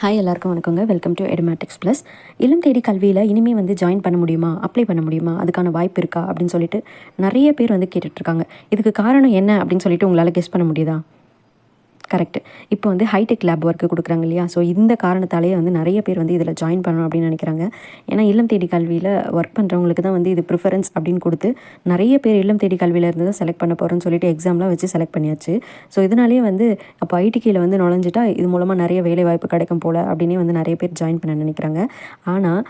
Hi எல்லாருக்கும் வணக்கங்க. Welcome to Edumatics plus இளம் தேடி கல்வியில் இனிமேல் வந்து ஜாயின் பண்ண முடியுமா? அப்ளை பண்ண முடியுமா? அதுக்கான வாய்ப்பு இருக்கா? அப்படின்னு சொல்லிட்டு நிறைய பேர் வந்து கேட்டுட்ருக்காங்க இதுக்கு காரணம் என்ன அப்படின்னு சொல்லிட்டு உங்களால் கெஸ் பண்ண முடியுதா? கரெக்ட் இப்போ வந்து ஹைடெக் லேப் ஒர்க்கு கொடுக்குறாங்க இல்லையா? ஸோ இந்த காரணத்தாலேயே வந்து நிறைய பேர் வந்து இதில் ஜாயின் பண்ணணும் அப்படின்னு நினைக்கிறாங்க. ஏன்னா இல்லம் தேடி கல்வியில் ஒர்க் பண்ணுறவங்களுக்கு தான் வந்து இது ப்ரிஃபரன்ஸ் அப்படின்னு கொடுத்து நிறைய பேர் இல்லம் தேடி கல்வியில் இருந்து தான் செலக்ட் பண்ண போகிறோன்னு சொல்லிட்டு எக்ஸாம்லாம் வச்சு செலக்ட் பண்ணியாச்சு. ஸோ இதனாலேயே வந்து அப்போ ஐடிக்கியில் வந்து நுழைஞ்சிட்டா இது மூலமாக நிறைய வேலை வாய்ப்பு கிடைக்கும் போல் அப்படின்னே வந்து நிறைய பேர் ஜாயின் பண்ண நினைக்கிறாங்க. ஆனால்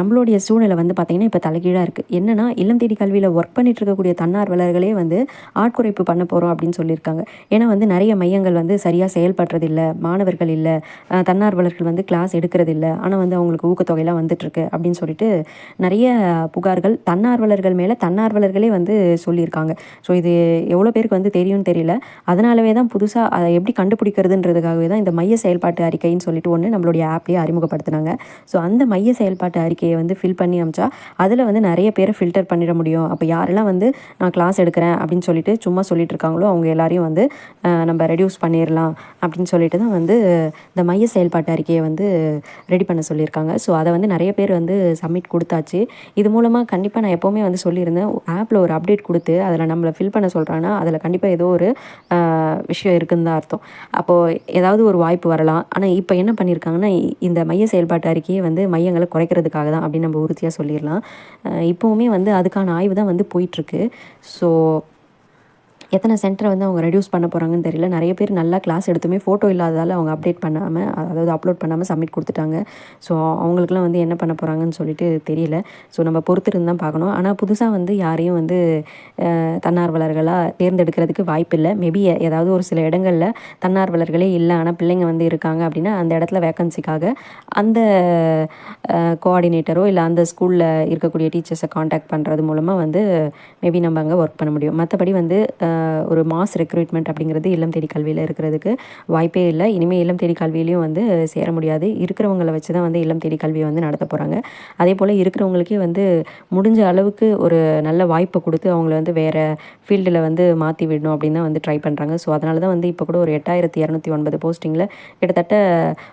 நம்மளுடைய சூழ்நிலை வந்து பார்த்திங்கன்னா இப்போ தலைகீழாக இருக்குது என்னென்னா இல்லம் தேடி கல்வியில் ஒர்க் பண்ணிட்டு இருக்கக்கூடிய தன்னார்வலர்களே வந்து ஆட்குறைப்பு பண்ண போகிறோம் அப்படின்னு சொல்லியிருக்காங்க. ஏன்னா வந்து நிறைய மையங்கள் வந்து வந்து சரியாக செயல்படுறதில்ல மாணவர்கள் இல்லை தன்னார்வலர்கள் வந்து கிளாஸ் எடுக்கிறதில்ல ஆனால் வந்து அவங்களுக்கு ஊக்கத்தொகையெல்லாம் வந்துட்டுருக்கு அப்படின்னு சொல்லிட்டு நிறைய புகார்கள் தன்னார்வலர்கள் மேலே தன்னார்வலர்களே வந்து சொல்லியிருக்காங்க. ஸோ இது எவ்வளோ பேருக்கு வந்து தெரியும்னு தெரியல. அதனாலவே தான் புதுசாக அதை எப்படி கண்டுபிடிக்கிறதுன்றதுக்காகவே தான் இந்த மைய செயல்பாட்டு அறிக்கைன்னு சொல்லிட்டு ஒன்று நம்மளுடைய ஆப்லேயே அறிமுகப்படுத்தினாங்க. ஸோ அந்த மைய செயல்பாட்டு அறிக்கையை வந்து ஃபில் பண்ணி அமிச்சா அதில் வந்து நிறைய பேரை ஃபில்டர் பண்ணிட முடியும். அப்போ யாரெல்லாம் வந்து நான் கிளாஸ் எடுக்கிறேன் அப்படின்னு சொல்லிட்டு சும்மா சொல்லிட்டு இருக்காங்களோ அவங்க எல்லாரையும் வந்து நம்ம ரெடியூஸ் பண்ணி பண்ணிடலாம் அப்படின்னு சொல்லிட்டு தான் வந்து இந்த மைய செயல்பாட்டு அறிக்கையை வந்து ரெடி பண்ண சொல்லியிருக்காங்க. ஸோ அதை வந்து நிறைய பேர் வந்து சப்மிட் கொடுத்தாச்சு. இது மூலமாக கண்டிப்பாக நான் எப்போவுமே வந்து சொல்லியிருந்தேன். ஆப்பில் ஒரு அப்டேட் கொடுத்து அதில் நம்மளை ஃபில் பண்ண சொல்கிறாங்கன்னா அதில் கண்டிப்பாக ஏதோ ஒரு விஷயம் இருக்குன்னு தான் அர்த்தம். அப்போது ஏதாவது ஒரு வாய்ப்பு வரலாம். ஆனால் இப்போ என்ன பண்ணியிருக்காங்கன்னா இந்த மைய செயல்பாட்டு அறிக்கையை வந்து மையங்களை குறைக்கிறதுக்காக தான் அப்படின்னு நம்ம உறுதியாக சொல்லிடலாம் இப்போவுமே வந்து அதுக்கான ஆய்வு தான் வந்து போயிட்டுருக்கு ஸோ எத்தனை சென்டரை வந்து அவங்க ரெடியூஸ் பண்ண போகிறாங்கன்னு தெரியல. நிறைய பேர் நல்லா கிளாஸ் எடுத்துமே ஃபோட்டோ இல்லாததால் அவங்க அப்டேட் பண்ணாமல் அதாவது அப்லோட் பண்ணாமல் சப்மிட் கொடுத்துட்டாங்க. ஸோ அவங்களுக்குலாம் வந்து என்ன பண்ண போகிறாங்கன்னு சொல்லிட்டு தெரியல. ஸோ நம்ம பொறுத்திருந்து தான் பார்க்கணும். ஆனால் புதுசாக வந்து யாரையும் வந்து தன்னார்வலர்களாக தேர்ந்தெடுக்கிறதுக்கு வாய்ப்பு இல்லை. மேபி ஏதாவது ஒரு சில இடங்களில் தன்னார்வலர்களே இல்லை. ஆனால் பிள்ளைங்க வந்து இருக்காங்க அப்படின்னா அந்த இடத்துல வேக்கன்சிக்காக அந்த கோஆர்டினேட்டரோ இல்லை அந்த ஸ்கூலில் இருக்கக்கூடிய டீச்சர்ஸை காண்டாக்ட் பண்ணுறது மூலமாக வந்து மேபி நம்ம அங்கே ஒர்க் பண்ண முடியும். மற்றபடி வந்து ஒரு மாஸ் ரெக்ரூட்மெண்ட் அப்படிங்கிறது இல்லம் தேடி கல்வியில் இருக்கிறதுக்கு வாய்ப்பே இல்லை. இனிமேல் இல்லம் தேடி கல்வியிலையும் வந்து சேர முடியாது. இருக்கிறவங்களை வச்சு தான் வந்து இல்லம் தேடி கல்வியை வந்து நடத்த போகிறாங்க அதே போல் இருக்கிறவங்களுக்கே வந்து முடிஞ்ச அளவுக்கு ஒரு நல்ல வாய்ப்பை கொடுத்து அவங்கள வந்து வேறு ஃபீல்டில் வந்து மாற்றி விடணும் அப்படின்னு தான் வந்து ட்ரை பண்ணுறாங்க ஸோ அதனால தான் வந்து இப்போ கூட ஒரு எட்டாயிரத்தி இரநூத்தி ஒன்பது போஸ்டிங்கில் கிட்டத்தட்ட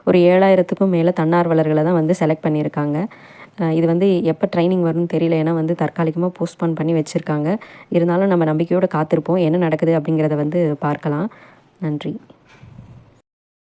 ஒரு ஏழாயிரத்துக்கும் மேலே தன்னார்வலர்களை தான் வந்து செலக்ட் பண்ணியிருக்காங்க. இது வந்து எப்போ ட்ரைனிங் வரும்னு தெரியல. ஏன்னா வந்து தற்காலிகமாக போஸ்ட்போன் பண்ணி வச்சுருக்காங்க. இருந்தாலும் நம்ம நம்பிக்கையோடு காத்திருப்போம். என்ன நடக்குது அப்படிங்கிறத வந்து பார்க்கலாம். நன்றி.